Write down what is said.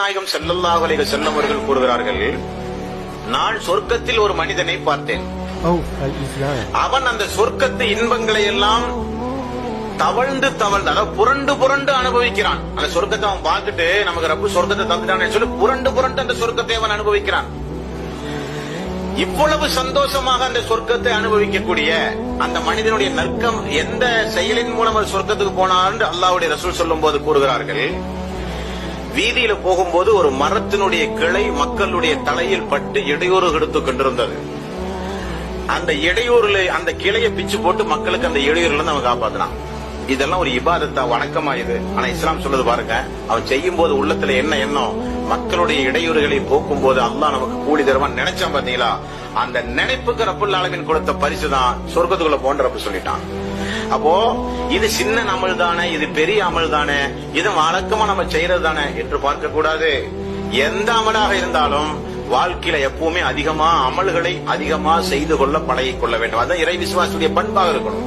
நாயகம் செல்லல்லாஹு செல்லம் அவர்கள் கூறுகிறார்கள் நான் சொர்க்கத்தில் ஒரு மனிதனை பார்த்தேன். Oh. அவன் அந்த சொர்க்கத்து இன்பங்களை எல்லாம் தவழ்ந்து தவழ்ந்து அதாவது புரண்டு புரண்டு அனுபவிக்கிறான். அந்த சொர்க்கத்தை அவன் பார்த்துட்டு நமக்கு ரப்பு சொர்க்கத்தை தந்துட்டான்னு சொல்லி புரண்டு புரண்டு அந்த சொர்க்கத்தை அவன் அனுபவிக்கிறான். இவ்வளவு சந்தோஷமாக அந்த சொர்க்கத்தை அனுபவிக்கக்கூடிய அந்த மனிதனுடைய நற்கம் எந்த செயலின் மூலம் சொர்க்கத்துக்கு போனார் என்று அல்லாஹ்வுடைய ரசூல் சொல்லும் போது கூறுகிறார்கள் வீதியில போகும்போது ஒரு மரத்தினுடைய கிளை மக்களுடைய தலையில் பட்டு இடையூறு எடுத்துக் கொண்டிருந்தது. அந்த இடையூறுல அந்த கிளையை பிச்சு போட்டு மக்களுக்கு அந்த இடையூறுல இருந்து அவன் காப்பாத்தினான். இதெல்லாம் ஒரு இபாதத்தா வணக்கமா இது. ஆனா இஸ்லாம் சொல்றது பாருங்க அவன் செய்யும் போது உள்ளத்துல என்ன எண்ணம்? மக்களுடைய இடையூறுகளை போக்கும் போது அல்லாஹ் நமக்கு கூலி தருவான் நினைச்சான் பாத்தீங்களா? அந்த நினைப்புக்கு ரப்புல் அளவின் கொடுத்த பரிசு தான் சொர்க்கத்துக்குள்ள போன்ற சொல்லிட்டான். அப்போ இது சின்ன அமல் தானே இது பெரிய அமல் தானே இது வழக்கமா நம்ம செய்யறது தானே என்று பார்க்க கூடாது. எந்த அமலாக இருந்தாலும் வாழ்க்கையில எப்பவுமே அதிகமா அமல்களை அதிகமா செய்து கொள்ள பழகிக் கொள்ள வேண்டும். அதான் இறை விசுவாசுடைய பண்பாக இருக்கணும்.